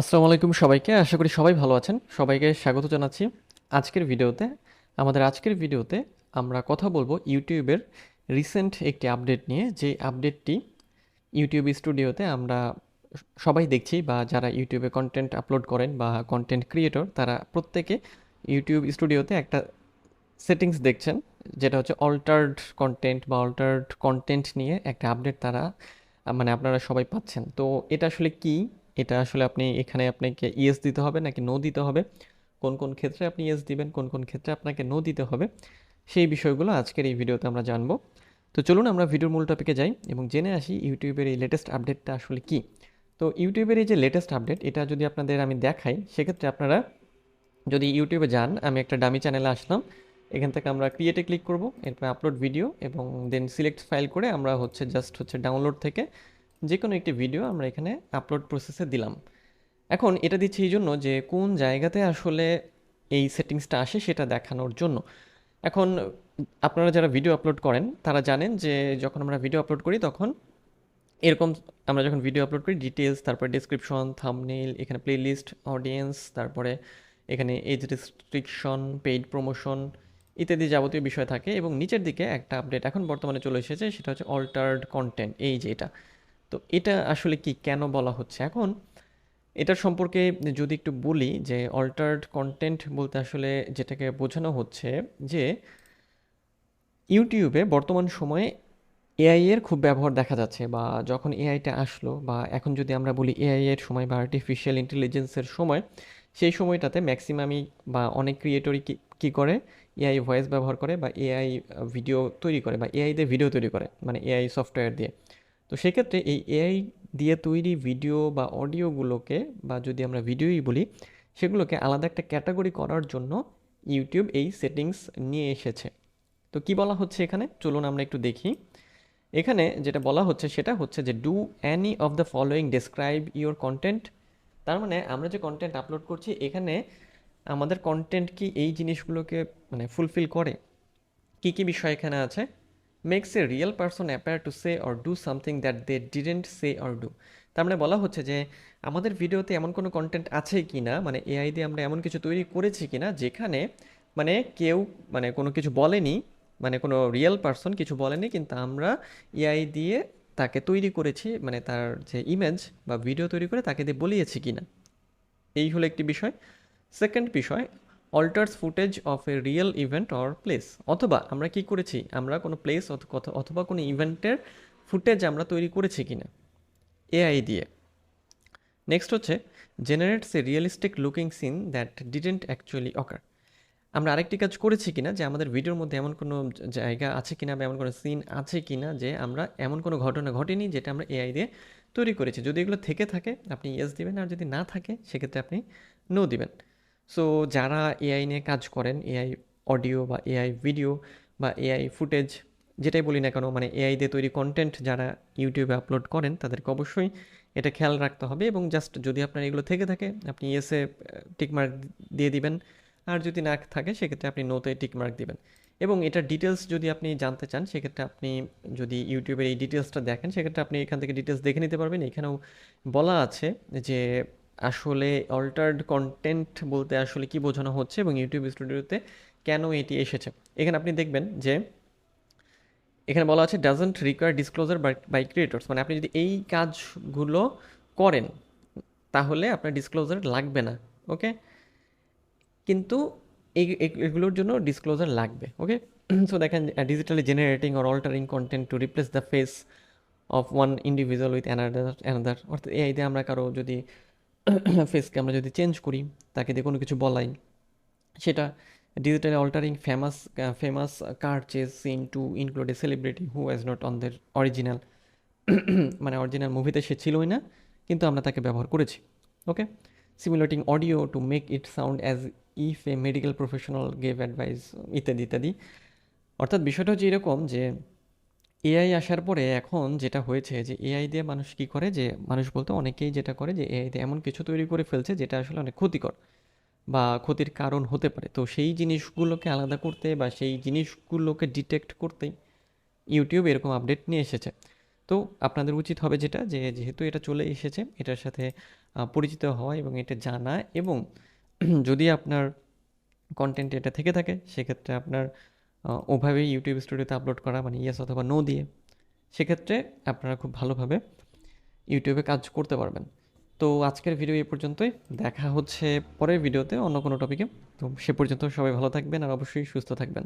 আসসালামু আলাইকুম সবাইকে, আশা করি সবাই ভালো আছেন। সবাইকে স্বাগত জানাচ্ছি আজকের ভিডিওতে। আমাদের আজকের ভিডিওতে আমরা কথা বলব ইউটিউবের রিসেন্ট একটি আপডেট নিয়ে। যে আপডেটটি ইউটিউব স্টুডিওতে আমরা সবাই দেখছি বা যারা ইউটিউবে কন্টেন্ট আপলোড করেন বা কন্টেন্ট ক্রিয়েটর তারা প্রত্যেকে ইউটিউব স্টুডিওতে একটা সেটিংস দেখছেন, যেটা হচ্ছে অল্টার্ড কন্টেন্ট বা অল্টার্ড কন্টেন্ট নিয়ে একটা আপডেট তারা মানে আপনারা সবাই পাচ্ছেন। তো এটা আসলে কি? এটা আসলে আপনি এখানে আপনাকে ইয়েস দিতে হবে নাকি নো দিতে হবে? কোন কোন ক্ষেত্রে আপনি ইয়েস দিবেন, কোন কোন ক্ষেত্রে আপনাকে নো দিতে হবে? সেই বিষয়গুলো আজকের এই ভিডিওতে আমরা জানব। তো চলুন আমরা ভিডিওর মূল টপিকে যাই এবং জেনে আসি ইউটিউবের এই লেটেস্ট আপডেটটা আসলে কি। তো ইউটিউবের এই যে লেটেস্ট আপডেট এটা যদি আপনাদের আমি দেখাই, সেক্ষেত্রে আপনারা যদি ইউটিউবে যান, আমি একটা ডামি চ্যানেলে আসলাম। এখান থেকে আমরা ক্রিয়েটে ক্লিক করব, এরপর আপলোড ভিডিও এবং দেন সিলেক্ট ফাইল করে আমরা হচ্ছে জাস্ট হচ্ছে ডাউনলোড থেকে যে কোনো একটি ভিডিও আমরা এখানে আপলোড প্রসেসে দিলাম। এখন এটা দিচ্ছি এই জন্য যে কোন জায়গাতে আসলে এই সেটিংসটা আসে সেটা দেখানোর জন্য। এখন আপনারা যারা ভিডিও আপলোড করেন, তারা জানেন যে যখন আমরা ভিডিও আপলোড করি তখন এরকম আমরা যখন ভিডিও আপলোড করি ডিটেলস তারপরে ডিসক্রিপশন থাম্বনেইল এখানে প্লেলিস্ট অডিয়েন্স তারপরে এখানে এজ রেস্ট্রিকশন পেইড প্রমোশন ইত্যাদি যাবতীয় বিষয় থাকে এবং নিচের দিকে একটা আপডেট এখন বর্তমানে চলে এসেছে, সেটা হচ্ছে অল্টার্ড কন্টেন্ট এই যে এটা। তো এটা আসলে কি কেন বলা হচ্ছে? এখন এটার সম্পর্কে যদি একটু বলি যে অল্টার্ড কন্টেন্ট বলতে আসলে যেটাকে বোঝানো হচ্ছে যে ইউটিউবে বর্তমান সময়ে এআই এর খুব ব্যবহার দেখা যাচ্ছে বা যখন এআইটা আসলো বা এখন যদি আমরা বলি এআই এর সময় বা আর্টিফিশিয়াল ইন্টেলিজেন্সের সময়, সেই সময়টাতে ম্যাক্সিমামই বা অনেক ক্রিয়েটরই কি, কী করে? এআই ভয়েস ব্যবহার করে বা এআই ভিডিও তৈরি করে বা এআই দিয়ে ভিডিও তৈরি করে মানে এআই সফটওয়্যার দিয়ে। তো সেক্ষেত্রে এই এআই দিয়ে তৈরি ভিডিও বা অডিওগুলোকে বা যদি আমরা ভিডিওই বলি, সেগুলোকে আলাদা একটা ক্যাটাগরি করার জন্য ইউটিউব এই সেটিংস নিয়ে এসেছে। তো কি বলা হচ্ছে এখানে? চলুন আমরা একটু দেখি। এখানে যেটা বলা হচ্ছে সেটা হচ্ছে যে do any of the following describe your content তার মানে আমরা যে কন্টেন্ট আপলোড করছি, এখানে আমাদের কন্টেন্ট কি এই জিনিসগুলোকে মানে ফুলফিল করে? কি কি বিষয় এখানে আছে? Makes a real person appear to say or do something that they didn't say or do তার মানে বলা হচ্ছে যে, আমাদের ভিডিওতে এমন কোনো কন্টেন্ট আছে কি না মানে এআই দিয়ে আমরা এমন কিছু তৈরি করেছি কি না যেখানে মানে কেউ মানে কোনো কিছু বলেনি মানে কোনো রিয়েল পারসন কিছু বলেনি, কিন্তু আমরা এআই দিয়ে তাকে তৈরি করেছি মানে তার যে ইমেজ বা ভিডিও তৈরি করে তাকে দিয়ে বলিয়েছি কি না এই হলো একটি বিষয়। সেকেন্ড বিষয় alters footage of a real event or place অথবা আমরা কি করেছি? আমরা কোনো প্লেস অথবা কোনো ইভেন্টের ফুটেজ আমরা তৈরি করেছি কি না এআই দিয়ে। নেক্সট হচ্ছে generates a realistic looking scene that didn't actually occur আমরা আরেকটি কাজ করেছি কিনা? যে আমাদের ভিডিওর মধ্যে এমন কোনো জায়গা আছে কিনা বা এমন কোনো সিন আছে কিনা? যে আমরা এমন কোনো ঘটনা ঘটেনি যেটা আমরা এআই দিয়ে তৈরি করেছি। যদি এগুলো থেকে থাকে, আপনি ইয়েস দিবেন, আর যদি না থাকে, সেক্ষেত্রে আপনি নো দিবেন। সো যারা এআই নিয়ে কাজ করেন এআই অডিও বা এআই ভিডিও বা এআই ফুটেজ যেটাই বলি না কেন মানে এআই দিয়ে তৈরি কন্টেন্ট যারা ইউটিউবে আপলোড করেন, তাদেরকে অবশ্যই এটা খেয়াল রাখতে হবে এবং জাস্ট যদি আপনার এগুলো থেকে থাকে, আপনি ইয়েসে টিকমার্ক দিয়ে দিবেন। আর যদি না থাকে, সেক্ষেত্রে আপনি নোতে টিকমার্ক দিবেন। এবং এটার ডিটেলস যদি আপনি জানতে চান, সেক্ষেত্রে আপনি যদি ইউটিউবের এই ডিটেলসটা দেখেন, সেক্ষেত্রে আপনি এখান থেকে ডিটেলস দেখে নিতে পারবেন। এখানেও বলা আছে যে আসলে অল্টার্ড কন্টেন্ট বলতে আসলে কি বোঝানো হচ্ছে এবং ইউটিউব স্টুডিওতে কেন এটি এসেছে? এখানে আপনি দেখবেন যে এখানে বলা আছে doesn't require disclosure by creators মানে আপনি যদি এই কাজগুলো করেন, তাহলে আপনার ডিসক্লোজার লাগবে না ওকে কিন্তু এগুলোর জন্য ডিসক্লোজার লাগবে ওকে সো দেখেন digitally generating or altering content to replace the face of one individual with another another অর্থাৎ এই দিয়ে আমরা কারও যদি ফেসকে আমরা যদি চেঞ্জ করি, তাকে দিয়ে কোনো কিছু বলাই, সেটা digital altering famous famous car chase scene to include a celebrity who has not on their original মানে অরিজিনাল মুভিতে সে ছিলই না, কিন্তু আমরা তাকে ব্যবহার করেছি okay simulating audio to make it sound as if a medical professional gave advice ইত্যাদি ইত্যাদি। অর্থাৎ বিষয়টা হচ্ছে এরকম যে এআই আসার পরে এখন যেটা হয়েছে যে এআই দিয়ে মানুষ কী করে? যে মানুষ বলতে অনেকেই যেটা করে যে এআই দিয়ে এমন কিছু তৈরি করে ফেলছে যেটা আসলে অনেক ক্ষতিকর বা ক্ষতির কারণ হতে পারে। তো সেই জিনিসগুলোকে আলাদা করতে বা সেই জিনিসগুলোকে ডিটেক্ট করতেই ইউটিউব এরকম আপডেট নিয়ে এসেছে। তো আপনাদের উচিত হবে যেটা যে যেহেতু এটা চলে এসেছে, এটার সাথে পরিচিত হওয়া এবং এটা জানা এবং যদি আপনার কন্টেন্ট এটা থেকে থাকে, সেক্ষেত্রে আপনার ওভাবেই ইউটিউব স্টুডিওতে আপলোড করা মানে ইয়েস অথবা নো দিয়ে, সেক্ষেত্রে আপনারা খুব ভালোভাবে ইউটিউবে কাজ করতে পারবেন। তো আজকের ভিডিও এ পর্যন্তই। দেখা হচ্ছে পরের ভিডিওতে অন্য কোনো টপিকে তো সে পর্যন্ত সবাই ভালো থাকবেন আর অবশ্যই সুস্থ থাকবেন।